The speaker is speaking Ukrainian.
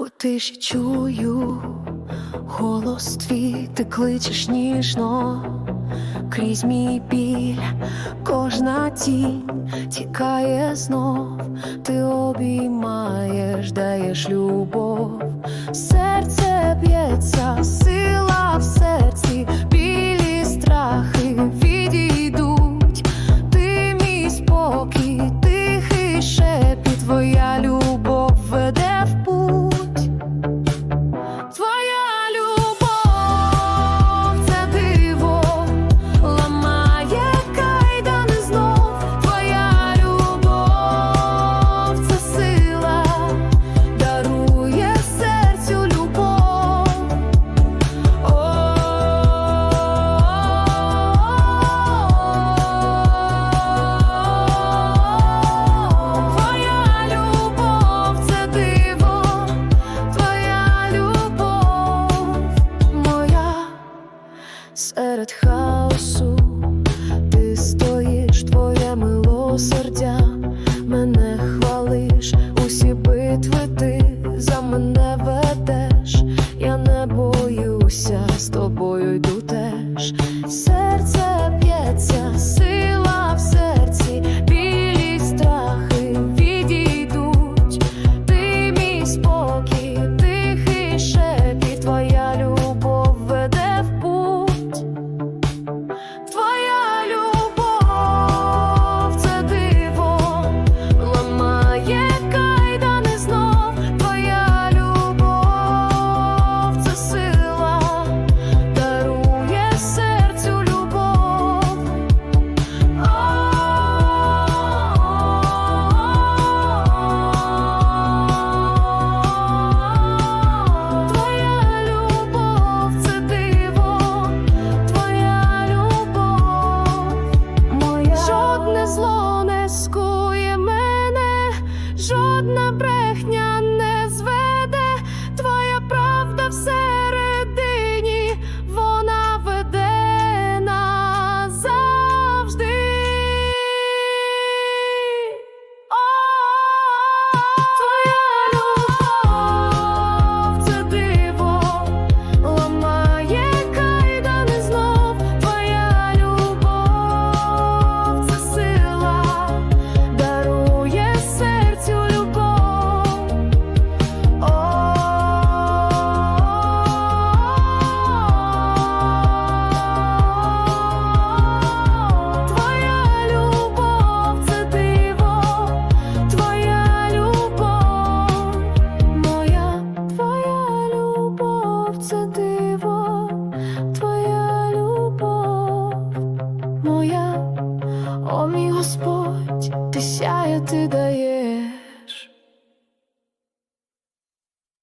У тиші чую голос твій, ти кличеш ніжно, крізь мій біль, кожна тінь тікає знов, ти обіймаєш, даєш любов, серце б'ється. тобою йду теж серце б'ється. Slow. Господь, ти сяє, ти дає.